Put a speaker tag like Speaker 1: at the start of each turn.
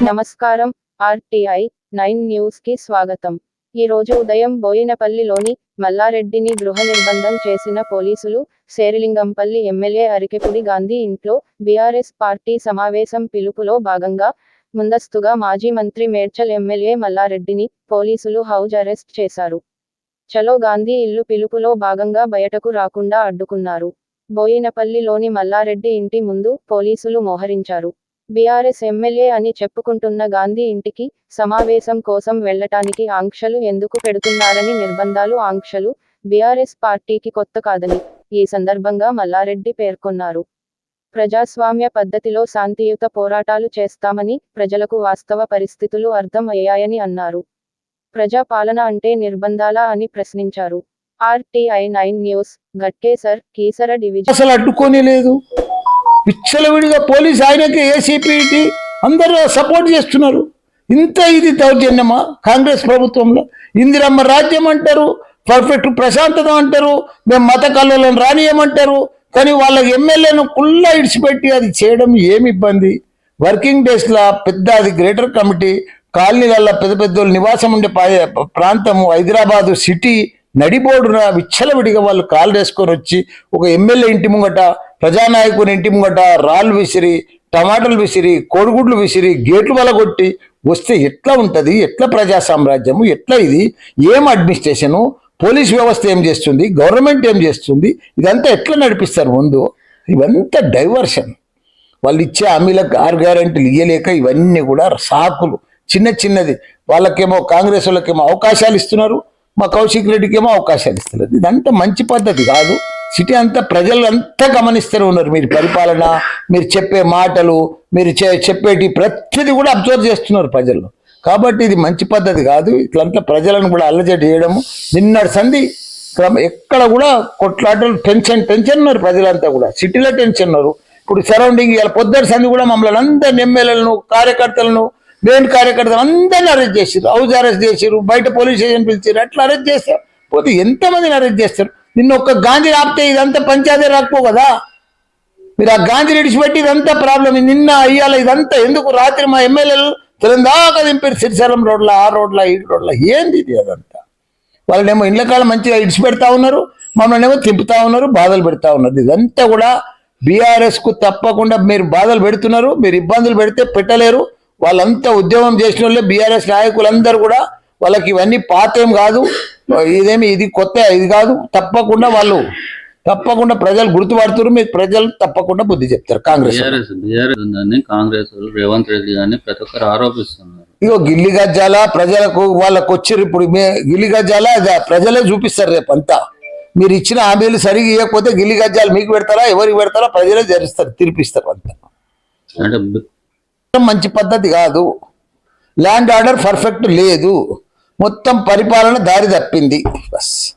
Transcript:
Speaker 1: నమస్కారం RTI nine న్యూస్కి స్వాగతం. ఈ రోజు ఉదయం బోయినపల్లిలోని మల్లారెడ్డిని గృహ నిర్బంధం చేసిన పోలీసులు శేరిలింగంపల్లి ఎమ్మెల్యే అరికెపుడి గాంధీ ఇంట్లో బీఆర్ఎస్ పార్టీ సమావేశం పిలుపులో భాగంగా ముందస్తుగా మాజీ మంత్రి మేడ్చల్ ఎమ్మెల్యే మల్లారెడ్డిని పోలీసులు హౌజ్ అరెస్ట్ చేశారు. చలో గాంధీ ఇల్లు పిలుపులో భాగంగా బయటకు రాకుండా అడ్డుకున్నారు. బోయినపల్లిలోని మల్లారెడ్డి ఇంటి ముందు పోలీసులు మోహరించారు. బీఆర్ఎస్ ఎమ్మెల్యే అని చెప్పుకుంటున్న గాంధీ ఇంటికి సమావేశం కోసం వెళ్ళటానికి ఆంక్షలు ఎందుకు పెడుతున్నారని నిర్బంధాలు ఆంక్షలు బీఆర్ఎస్ పార్టీకి కొత్త కాదని ఈ సందర్భంగా మల్లారెడ్డి పేర్కొన్నారు. ప్రజాస్వామ్య పద్ధతిలో శాంతియుత పోరాటాలు చేస్తామని ప్రజలకు వాస్తవ పరిస్థితులు అర్థం అయ్యాయని అన్నారు. ప్రజా పాలన అంటే నిర్బంధాలా అని ప్రశ్నించారు. RTI nine news Ghatkesar Keesara division
Speaker 2: అసలు అడ్డుకోనే లేదు. విచ్చలవిడిగా పోలీస్ ఆయనకి ఏసీపీటీ అందరూ సపోర్ట్ చేస్తున్నారు. ఇంత ఇది దౌర్జన్యమా? కాంగ్రెస్ ప్రభుత్వంలో ఇందిరమ్మ రాజ్యం అంటారు పర్ఫెక్ట్ ప్రశాంతత అంటారు మేము మత కళ్ళలను రానియమంటారు కానీ వాళ్ళకి ఎమ్మెల్యేను కుళ్ళ ఇడిచిపెట్టి అది చేయడం ఏమి ఇబ్బంది? వర్కింగ్ డేస్లో పెద్ద అది గ్రేటర్ కమిటీ కాలనీలల్లో పెద్ద పెద్దోళ్ళు నివాసం ఉండే ప్రాంతము హైదరాబాదు సిటీ నడిబోడున విచ్చలవిడిగా వాళ్ళు కాలు వేసుకొని వచ్చి ఒక ఎమ్మెల్యే ఇంటి ముంగట ప్రజానాయకుని ఇంటి ముంగట రాళ్ళు విసిరి టమాటాలు విసిరి కోడిగుడ్లు విసిరి గేట్లు వలగొట్టి వస్తే ఎట్లా ఉంటుంది? ఎట్లా ప్రజా సామ్రాజ్యము? ఎట్లా ఇది? ఏం అడ్మినిస్ట్రేషను పోలీస్ వ్యవస్థ ఏం చేస్తుంది? గవర్నమెంట్ ఏం చేస్తుంది? ఇదంతా ఎట్లా నడిపిస్తారు ముందు? ఇవంతా డైవర్షన్ వాళ్ళు ఇచ్చే హామీలకు ఆరు గ్యారెంటీలు ఇయ్యలేక ఇవన్నీ కూడా సాకులు. చిన్న చిన్నది. వాళ్ళకేమో కాంగ్రెస్ వాళ్ళకేమో అవకాశాలు ఇస్తున్నారు. మా కౌశిక్ రెడ్డికి ఏమో అవకాశాలు ఇస్తున్నారు. ఇదంతా మంచి పద్ధతి కాదు. సిటీ అంతా ప్రజలు అంతా గమనిస్తూనే ఉన్నారు. మీరు పరిపాలన మీరు చెప్పే మాటలు మీరు చే- చెప్పేటి ప్రతిదీ కూడా అబ్జర్వ్ చేస్తున్నారు ప్రజలు. కాబట్టి ఇది మంచి పద్ధతి కాదు. ఇట్లంతా ప్రజలను కూడా అల్లజడి చేయడము. నిన్నటి సంధి క్రమ ఎక్కడ కూడా కొట్లాటలు టెన్షన్ టెన్షన్ ఉన్నారు ప్రజలంతా కూడా. సిటీలో టెన్షన్ ఉన్నారు. ఇప్పుడు సరౌండింగ్ ఇలా పొద్దున సంధి కూడా మమ్మల్ని అందరిని ఎమ్మెల్యేలను కార్యకర్తలను మెయిన్ కార్యకర్తలు అందరిని అరెస్ట్ చేసారు హౌస్ అరెస్ట్ చేసారు బయట పోలీస్ స్టేషన్ పిలిచారు అట్లా అరెస్ట్ చేస్తారు. పోతే ఎంతమందిని అరెస్ట్ చేస్తారు? నిన్న ఒక్క గాంధీ ఆపితే ఇదంతా పంచాయతీ రాకపో కదా? మీరు ఆ గాంధీ విడిచిపెట్టి ఇదంతా ప్రాబ్లం నిన్న అయ్యాల ఇదంతా ఎందుకు? రాత్రి మా ఎమ్మెల్యేలు తెలంగాణ దింపారు సిరిశాలం రోడ్ల ఆ రోడ్ల ఈ రోడ్ల. ఏంది ఇది అదంతా? వాళ్ళనేమో ఇళ్ళ కాలం మంచిగా ఇడిచిపెడతా ఉన్నారు మమ్మల్ని ఏమో తిప్పుతా ఉన్నారు బాధలు పెడతా ఉన్నారు. ఇదంతా కూడా బీఆర్ఎస్కు తప్పకుండా మీరు బాధలు పెడుతున్నారు మీరు ఇబ్బందులు పెడితే పెట్టలేరు. వాళ్ళంతా ఉద్యమం చేసిన వాళ్ళే బీఆర్ఎస్ నాయకులందరూ కూడా వాళ్ళకి ఇవన్నీ పాత్రం కాదు. ఇదేమి ఇది కొత్త ఇది కాదు. తప్పకుండా వాళ్ళు తప్పకుండా ప్రజలు గుర్తుపడుతున్నారు మీరు ప్రజలు తప్పకుండా బుద్ధి చెప్తారు కాంగ్రెస్
Speaker 3: కాంగ్రెస్ రేవంత్ రెడ్డి గారిని ప్రతి ఒక్కరు ఆరోపిస్తున్నారు.
Speaker 2: ఇగో గిల్లి గజ్జాల ప్రజలకు వాళ్ళకు వచ్చారు ఇప్పుడు గిల్లి గజ్జాల ప్రజలే చూపిస్తారు రేపు అంతా. మీరు ఇచ్చిన హామీలు సరిగా ఇవ్వకపోతే గిల్లి గజ్జాలు మీకు పెడతారా ఎవరికి పెడతారా ప్రజలే జరిస్తారు తీర్పిస్తారు అంతా.
Speaker 3: అంటే
Speaker 2: మంచి పద్ధతి కాదు. ల్యాండ్ ఆర్డర్ పర్ఫెక్ట్ లేదు. మొత్తం పరిపాలన దారి తప్పింది. బస్.